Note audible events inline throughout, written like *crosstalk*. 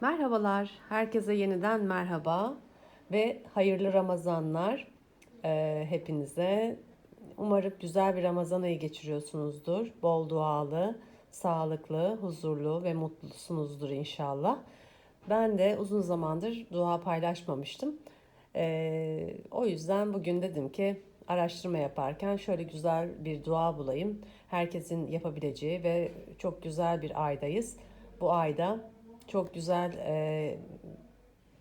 Merhabalar, herkese yeniden merhaba ve hayırlı Ramazanlar eee, hepinize. Umarım güzel bir Ramazan ayı geçiriyorsunuzdur. Bol dualı, sağlıklı, huzurlu ve mutlusunuzdur inşallah. Ben de uzun zamandır dua paylaşmamıştım. Eee, o yüzden bugün dedim ki araştırma yaparken şöyle güzel bir dua bulayım. Herkesin yapabileceği ve çok güzel bir aydayız. Bu ayda çok güzel e,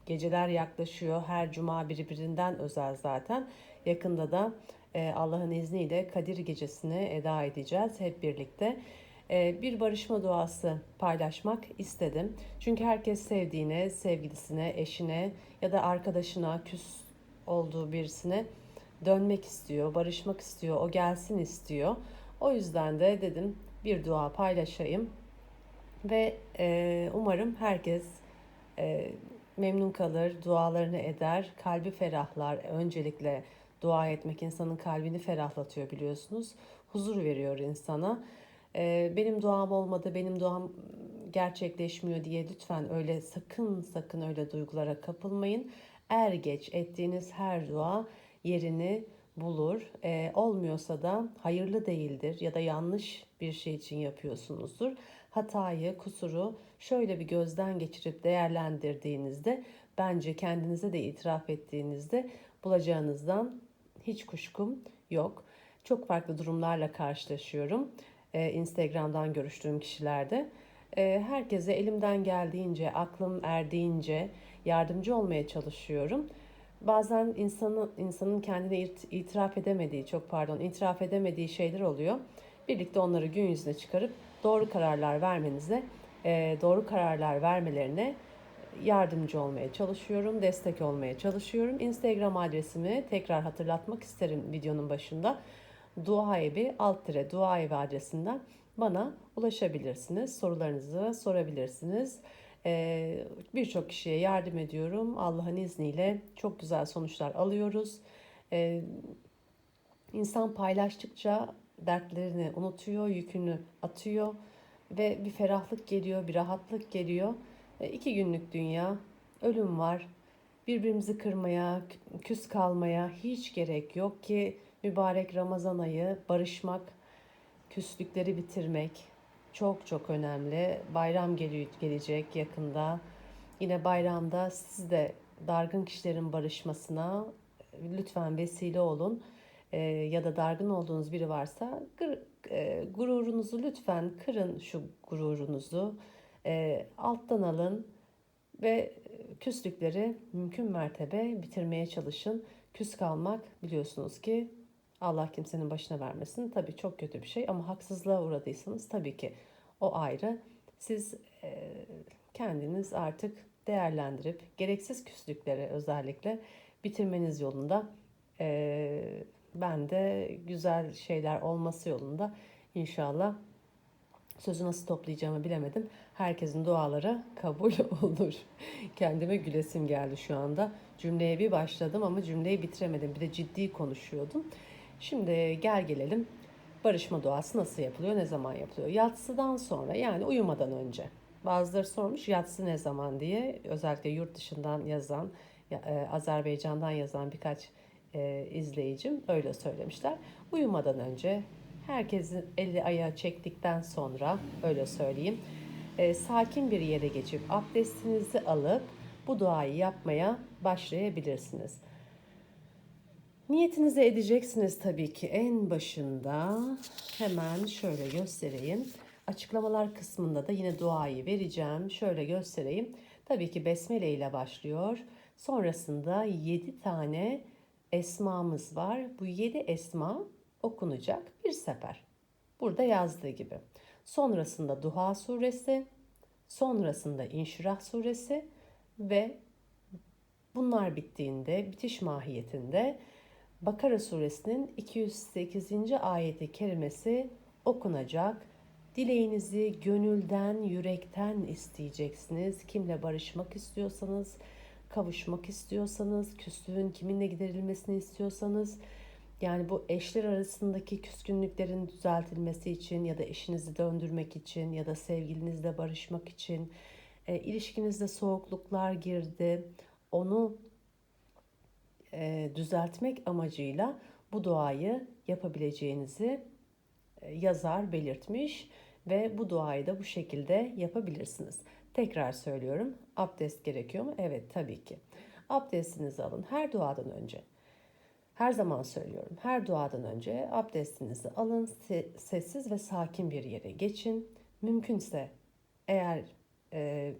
geceler yaklaşıyor. Her cuma birbirinden özel zaten. Yakında da e, Allah'ın izniyle Kadir Gecesi'ni eda edeceğiz hep birlikte. Bir barışma duası paylaşmak istedim. Çünkü herkes sevdiğine, sevgilisine, eşine ya da arkadaşına, küs olduğu birisine dönmek istiyor, barışmak istiyor, o gelsin istiyor. O yüzden de dedim bir dua paylaşayım ve e, umarım herkes e, memnun kalır, dualarını eder, kalbi ferahlar. Öncelikle dua etmek insanın kalbini ferahlatıyor biliyorsunuz. Huzur veriyor insana. E, benim duam olmadı, benim duam gerçekleşmiyor diye lütfen öyle sakın sakın öyle duygulara kapılmayın. Er geç ettiğiniz her dua yerini bulur. E, olmuyorsa da hayırlı değildir ya da yanlış bir şey için yapıyorsunuzdur. Hatayı, kusuru şöyle bir gözden geçirip değerlendirdiğinizde bence kendinize de itiraf ettiğinizde bulacağınızdan hiç kuşkum yok. Çok farklı durumlarla karşılaşıyorum. Ee, Instagram'dan görüştüğüm kişilerde. Ee, herkese elimden geldiğince, aklım erdiğince yardımcı olmaya çalışıyorum bazen insanın insanın kendine itiraf edemediği, çok pardon, itiraf edemediği şeyler oluyor. Birlikte onları gün yüzüne çıkarıp doğru kararlar vermenize, e, doğru kararlar vermelerine yardımcı olmaya çalışıyorum, destek olmaya çalışıyorum. Instagram adresimi tekrar hatırlatmak isterim videonun başında. Dua evi alt tire dua evi adresinden bana ulaşabilirsiniz. Sorularınızı sorabilirsiniz. Ee, Birçok kişiye yardım ediyorum. Allah'ın izniyle çok güzel sonuçlar alıyoruz. Ee, insan paylaştıkça dertlerini unutuyor, yükünü atıyor ve bir ferahlık geliyor, bir rahatlık geliyor. Ee, iki günlük dünya, ölüm var. Birbirimizi kırmaya, küs kalmaya hiç gerek yok ki mübarek Ramazan ayı barışmak, küslükleri bitirmek, çok çok önemli. Bayram geliyor, gelecek yakında. Yine bayramda siz de dargın kişilerin barışmasına lütfen vesile olun. E, ya da dargın olduğunuz biri varsa gır, e, gururunuzu lütfen kırın şu gururunuzu. E, alttan alın ve küslükleri mümkün mertebe bitirmeye çalışın. Küs kalmak biliyorsunuz ki Allah kimsenin başına vermesin. Tabii çok kötü bir şey ama haksızlığa uğradıysanız tabii ki o ayrı. Siz e, kendiniz artık değerlendirip gereksiz küslükleri özellikle bitirmeniz yolunda e, ben de güzel şeyler olması yolunda inşallah sözü nasıl toplayacağımı bilemedim. Herkesin duaları kabul *laughs* olur. Kendime gülesim geldi şu anda. Cümleye bir başladım ama cümleyi bitiremedim. Bir de ciddi konuşuyordum. Şimdi gel gelelim barışma duası nasıl yapılıyor, ne zaman yapılıyor? Yatsıdan sonra yani uyumadan önce. Bazıları sormuş yatsı ne zaman diye özellikle yurt dışından yazan, e, Azerbaycan'dan yazan birkaç e, izleyicim öyle söylemişler. Uyumadan önce herkesin eli ayağı çektikten sonra öyle söyleyeyim. E, sakin bir yere geçip abdestinizi alıp bu duayı yapmaya başlayabilirsiniz. Niyetinizi edeceksiniz tabii ki en başında. Hemen şöyle göstereyim. Açıklamalar kısmında da yine duayı vereceğim. Şöyle göstereyim. Tabii ki besmele ile başlıyor. Sonrasında 7 tane esmamız var. Bu 7 esma okunacak bir sefer. Burada yazdığı gibi. Sonrasında Duha suresi, sonrasında İnşirah suresi ve bunlar bittiğinde bitiş mahiyetinde Bakara suresinin 208. ayeti kerimesi okunacak. Dileğinizi gönülden, yürekten isteyeceksiniz. Kimle barışmak istiyorsanız, kavuşmak istiyorsanız, küslüğün kiminle giderilmesini istiyorsanız, yani bu eşler arasındaki küskünlüklerin düzeltilmesi için ya da eşinizi döndürmek için ya da sevgilinizle barışmak için E, ilişkinizde soğukluklar girdi. Onu e, düzeltmek amacıyla bu duayı yapabileceğinizi e, yazar belirtmiş ve bu duayı da bu şekilde yapabilirsiniz. Tekrar söylüyorum. Abdest gerekiyor mu? Evet tabii ki. Abdestinizi alın her duadan önce. Her zaman söylüyorum. Her duadan önce abdestinizi alın, sessiz ve sakin bir yere geçin. Mümkünse eğer e,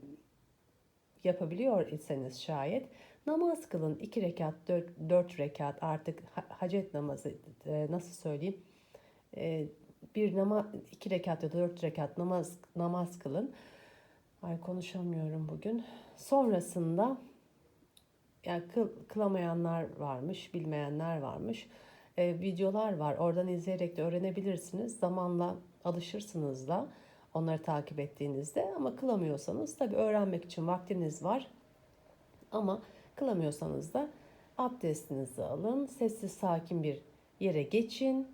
yapabiliyor iseniz şayet namaz kılın. 2 rekat, 4, 4 rekat artık hacet namazı e, nasıl söyleyeyim? E, bir nama iki rekat ya da dört rekat namaz namaz kılın. Ay konuşamıyorum bugün. Sonrasında yani kıl, kılamayanlar varmış, bilmeyenler varmış. Ee, videolar var. Oradan izleyerek de öğrenebilirsiniz. Zamanla alışırsınız da onları takip ettiğinizde. Ama kılamıyorsanız tabii öğrenmek için vaktiniz var. Ama kılamıyorsanız da abdestinizi alın. Sessiz sakin bir yere geçin.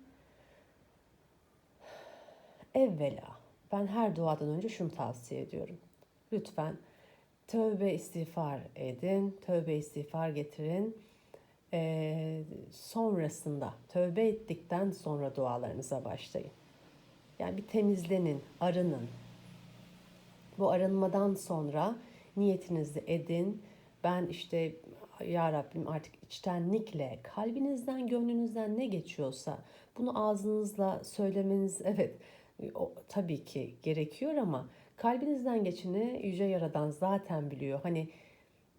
Evvela ben her duadan önce şunu tavsiye ediyorum. Lütfen tövbe istiğfar edin, tövbe istiğfar getirin. Ee, sonrasında tövbe ettikten sonra dualarınıza başlayın. Yani bir temizlenin, arının. Bu arınmadan sonra niyetinizi edin. Ben işte ya Rabbim artık içtenlikle, kalbinizden, gönlünüzden ne geçiyorsa bunu ağzınızla söylemeniz *laughs* evet o, tabii ki gerekiyor ama kalbinizden geçeni Yüce Yaradan zaten biliyor. Hani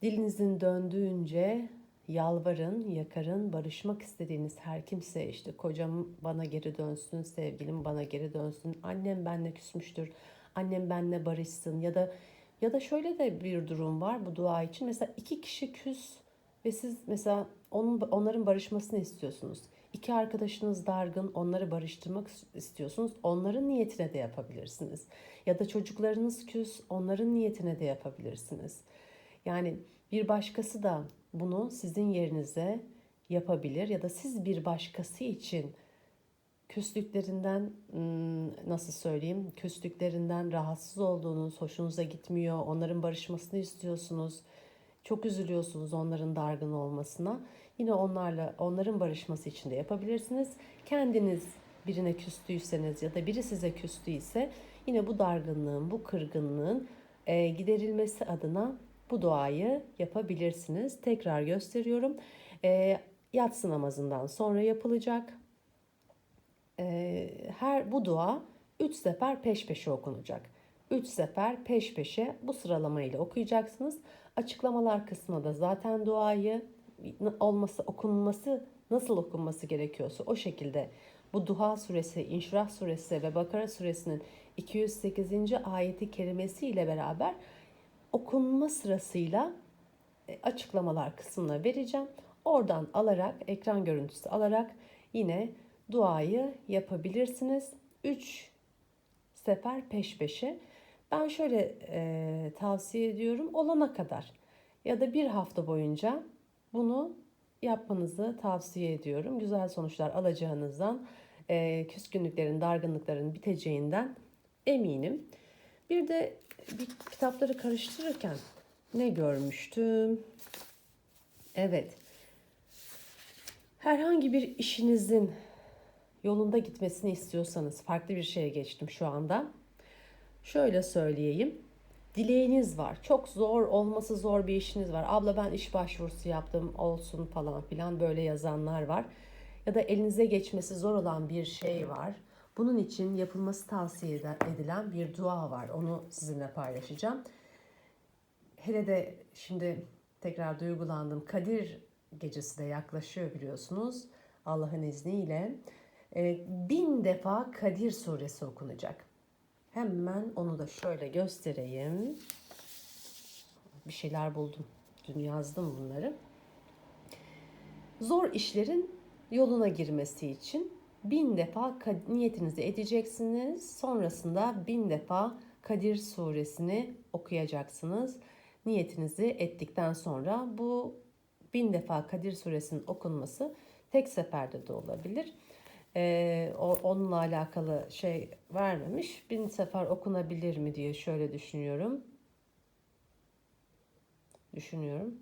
dilinizin döndüğünce yalvarın, yakarın, barışmak istediğiniz her kimse işte kocam bana geri dönsün, sevgilim bana geri dönsün, annem benle küsmüştür, annem benle barışsın ya da ya da şöyle de bir durum var bu dua için. Mesela iki kişi küs ve siz mesela onun, onların barışmasını istiyorsunuz. İki arkadaşınız dargın, onları barıştırmak istiyorsunuz. Onların niyetine de yapabilirsiniz. Ya da çocuklarınız küs, onların niyetine de yapabilirsiniz. Yani bir başkası da bunu sizin yerinize yapabilir ya da siz bir başkası için küslüklerinden nasıl söyleyeyim küslüklerinden rahatsız olduğunuz, hoşunuza gitmiyor, onların barışmasını istiyorsunuz. Çok üzülüyorsunuz onların dargın olmasına. Yine onlarla onların barışması için de yapabilirsiniz. Kendiniz birine küstüyseniz ya da biri size küstüyse yine bu dargınlığın, bu kırgınlığın e, giderilmesi adına bu duayı yapabilirsiniz. Tekrar gösteriyorum. E, yatsı namazından sonra yapılacak. E, her bu dua 3 sefer peş peşe okunacak. 3 sefer peş peşe bu sıralamayla okuyacaksınız. Açıklamalar kısmına da zaten duayı olması, okunması, nasıl okunması gerekiyorsa o şekilde bu Duha suresi, İnşirah suresi ve Bakara suresinin 208. ayeti kerimesi ile beraber okunma sırasıyla e, açıklamalar kısmına vereceğim. Oradan alarak, ekran görüntüsü alarak yine duayı yapabilirsiniz. 3 sefer peş peşe. Ben şöyle e, tavsiye ediyorum olana kadar ya da bir hafta boyunca bunu yapmanızı tavsiye ediyorum. Güzel sonuçlar alacağınızdan, e, küskünlüklerin, dargınlıkların biteceğinden eminim. Bir de bir kitapları karıştırırken ne görmüştüm? Evet. Herhangi bir işinizin yolunda gitmesini istiyorsanız farklı bir şeye geçtim şu anda. Şöyle söyleyeyim dileğiniz var. Çok zor olması zor bir işiniz var. Abla ben iş başvurusu yaptım olsun falan filan böyle yazanlar var. Ya da elinize geçmesi zor olan bir şey var. Bunun için yapılması tavsiye edilen bir dua var. Onu sizinle paylaşacağım. Hele de şimdi tekrar duygulandım. Kadir gecesi de yaklaşıyor biliyorsunuz. Allah'ın izniyle. Ee, bin defa Kadir suresi okunacak. Hemen onu da şöyle göstereyim. Bir şeyler buldum. Dün yazdım bunları. Zor işlerin yoluna girmesi için bin defa niyetinizi edeceksiniz. Sonrasında bin defa Kadir suresini okuyacaksınız. Niyetinizi ettikten sonra bu bin defa Kadir suresinin okunması tek seferde de olabilir e, onunla alakalı şey vermemiş. Bin sefer okunabilir mi diye şöyle düşünüyorum. düşünüyorum.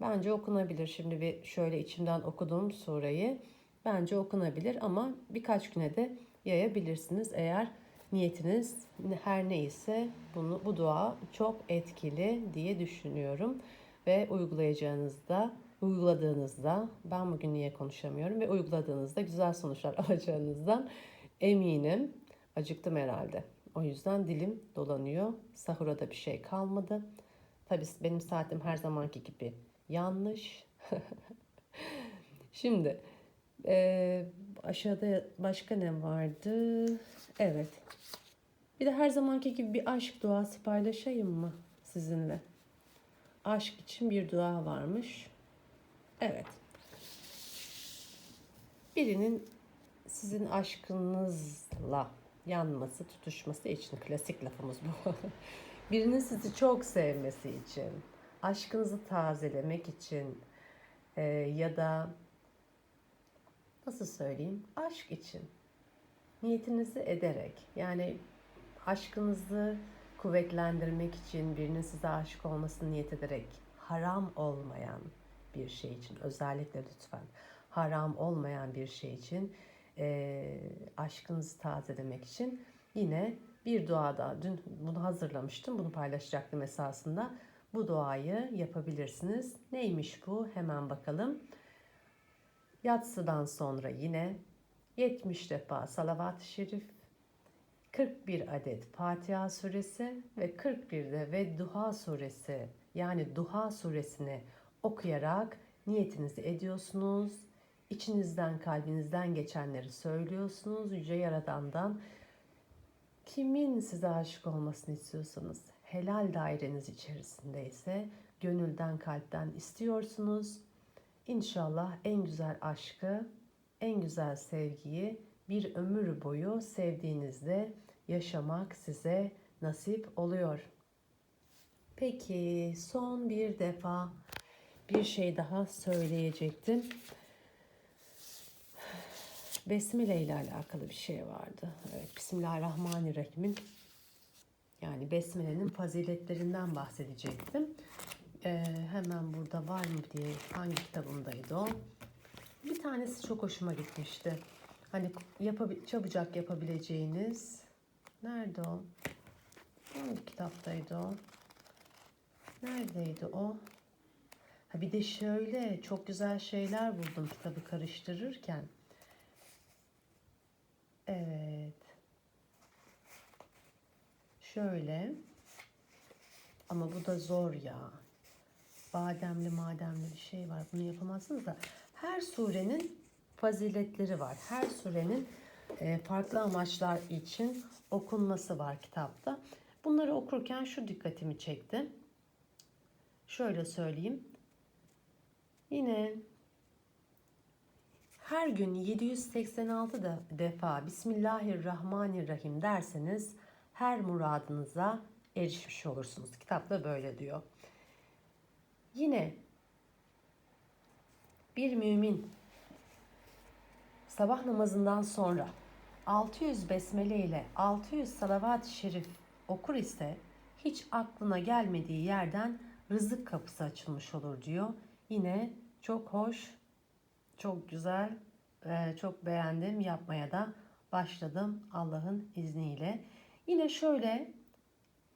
Bence okunabilir. Şimdi bir şöyle içimden okuduğum sureyi bence okunabilir ama birkaç güne de yayabilirsiniz eğer niyetiniz her neyse bunu bu dua çok etkili diye düşünüyorum ve uygulayacağınızda uyguladığınızda ben bugün niye konuşamıyorum ve uyguladığınızda güzel sonuçlar *laughs* alacağınızdan eminim. Acıktım herhalde. O yüzden dilim dolanıyor. Sahura da bir şey kalmadı. Tabii benim saatim her zamanki gibi yanlış. *laughs* Şimdi e, aşağıda başka ne vardı? Evet. Bir de her zamanki gibi bir aşk duası paylaşayım mı sizinle? Aşk için bir dua varmış. Evet. Birinin sizin aşkınızla yanması, tutuşması için klasik lafımız bu. *laughs* Birinin sizi çok sevmesi için, aşkınızı tazelemek için e, ya da nasıl söyleyeyim aşk için niyetinizi ederek yani aşkınızı kuvvetlendirmek için birinin size aşık olmasını niyet ederek haram olmayan bir şey için özellikle lütfen haram olmayan bir şey için e, aşkınızı tazelemek için yine bir duada dün bunu hazırlamıştım bunu paylaşacaktım esasında. Bu duayı yapabilirsiniz. Neymiş bu? Hemen bakalım. Yatsıdan sonra yine 70 defa salavat-ı şerif 41 adet Fatiha suresi ve 41 de ve Duha suresi yani Duha suresini okuyarak niyetinizi ediyorsunuz. İçinizden, kalbinizden geçenleri söylüyorsunuz. Yüce Yaradan'dan kimin size aşık olmasını istiyorsanız, helal daireniz içerisinde ise gönülden, kalpten istiyorsunuz. İnşallah en güzel aşkı, en güzel sevgiyi bir ömür boyu sevdiğinizde yaşamak size nasip oluyor. Peki son bir defa bir şey daha söyleyecektim. Besmele ile alakalı bir şey vardı. Evet, Bismillahirrahmanirrahim'in yani Besmele'nin faziletlerinden bahsedecektim. Ee, hemen burada var mı diye hangi kitabımdaydı o? Bir tanesi çok hoşuma gitmişti. Hani yapabil çabucak yapabileceğiniz nerede o? Hangi kitaptaydı o? Neredeydi o? Ha bir de şöyle çok güzel şeyler buldum kitabı karıştırırken. Evet. Şöyle. Ama bu da zor ya. Bademli mademli bir şey var. Bunu yapamazsınız da. Her surenin faziletleri var. Her surenin e, farklı amaçlar için okunması var kitapta. Bunları okurken şu dikkatimi çekti. Şöyle söyleyeyim. Yine her gün 786 da defa Bismillahirrahmanirrahim derseniz her muradınıza erişmiş olursunuz. Kitapta böyle diyor. Yine bir mümin sabah namazından sonra 600 besmele ile 600 salavat-ı şerif okur ise hiç aklına gelmediği yerden rızık kapısı açılmış olur diyor. Yine çok hoş, çok güzel, çok beğendim. Yapmaya da başladım Allah'ın izniyle. Yine şöyle,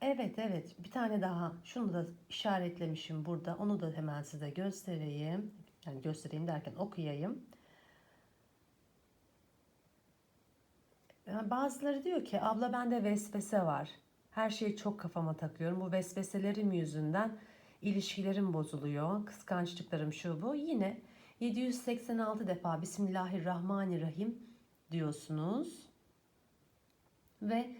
evet evet bir tane daha şunu da işaretlemişim burada. Onu da hemen size göstereyim. Yani göstereyim derken okuyayım. Bazıları diyor ki abla bende vesvese var. Her şeyi çok kafama takıyorum. Bu vesveselerim yüzünden ilişkilerim bozuluyor. Kıskançlıklarım şu bu. Yine 786 defa Bismillahirrahmanirrahim diyorsunuz. Ve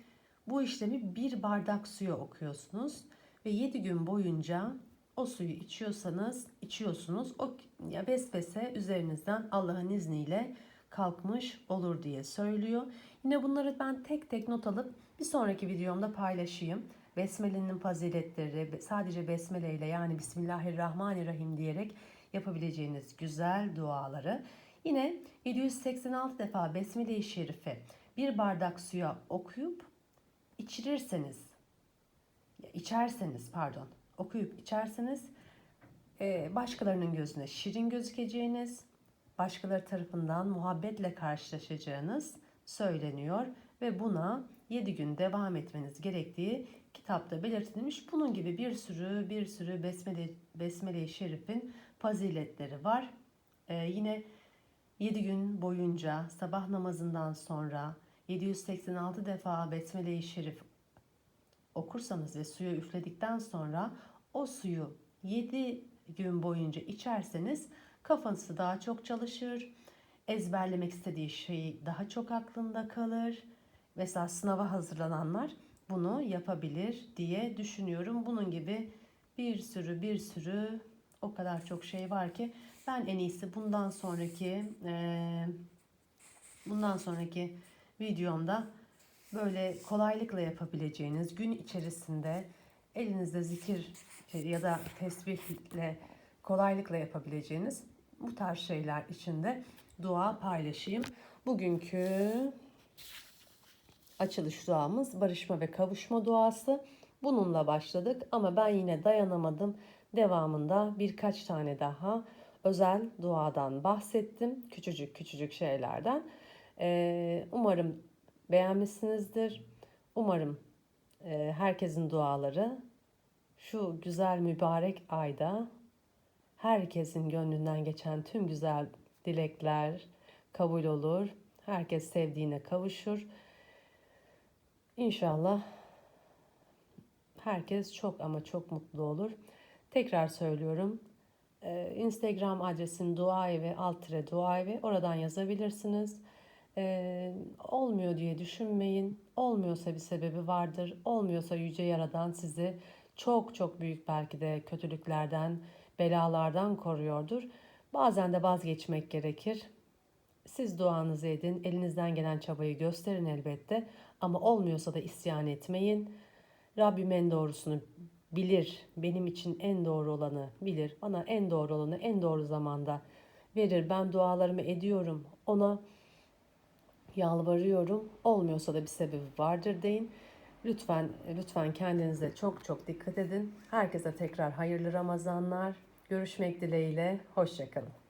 bu işlemi bir bardak suya okuyorsunuz. Ve 7 gün boyunca o suyu içiyorsanız içiyorsunuz. O ya vesvese üzerinizden Allah'ın izniyle kalkmış olur diye söylüyor. Yine bunları ben tek tek not alıp bir sonraki videomda paylaşayım. Besmele'nin faziletleri sadece besmele ile yani Bismillahirrahmanirrahim diyerek yapabileceğiniz güzel duaları. Yine 786 defa Besmele-i Şerife bir bardak suya okuyup içirirseniz, içerseniz pardon okuyup içerseniz e, başkalarının gözüne şirin gözükeceğiniz, başkaları tarafından muhabbetle karşılaşacağınız söyleniyor ve buna 7 gün devam etmeniz gerektiği kitapta belirtilmiş. Bunun gibi bir sürü bir sürü besmele besmele-i şerifin faziletleri var. Ee, yine 7 gün boyunca sabah namazından sonra 786 defa besmele-i şerif okursanız ve suyu üfledikten sonra o suyu 7 gün boyunca içerseniz kafanızı daha çok çalışır. Ezberlemek istediği şey daha çok aklında kalır. Mesela sınava hazırlananlar bunu yapabilir diye düşünüyorum. Bunun gibi bir sürü bir sürü o kadar çok şey var ki ben en iyisi bundan sonraki eee, bundan sonraki videomda böyle kolaylıkla yapabileceğiniz gün içerisinde elinizde zikir ya da tesbihle kolaylıkla yapabileceğiniz bu tarz şeyler içinde dua paylaşayım. Bugünkü açılış duamız barışma ve kavuşma duası. Bununla başladık ama ben yine dayanamadım. Devamında birkaç tane daha özel duadan bahsettim. Küçücük küçücük şeylerden. Ee, umarım beğenmişsinizdir. Umarım e, herkesin duaları şu güzel mübarek ayda herkesin gönlünden geçen tüm güzel dilekler kabul olur. Herkes sevdiğine kavuşur. İnşallah herkes çok ama çok mutlu olur. Tekrar söylüyorum. Ee, Instagram adresim duaevi alt tire duaevi. Oradan yazabilirsiniz. Ee, olmuyor diye düşünmeyin. Olmuyorsa bir sebebi vardır. Olmuyorsa Yüce Yaradan sizi çok çok büyük belki de kötülüklerden, belalardan koruyordur. Bazen de vazgeçmek gerekir. Siz duanızı edin, elinizden gelen çabayı gösterin elbette ama olmuyorsa da isyan etmeyin. Rabbim en doğrusunu bilir, benim için en doğru olanı bilir, bana en doğru olanı en doğru zamanda verir. Ben dualarımı ediyorum, ona yalvarıyorum. Olmuyorsa da bir sebebi vardır deyin. Lütfen lütfen kendinize çok çok dikkat edin. Herkese tekrar hayırlı Ramazanlar. Görüşmek dileğiyle. Hoşçakalın.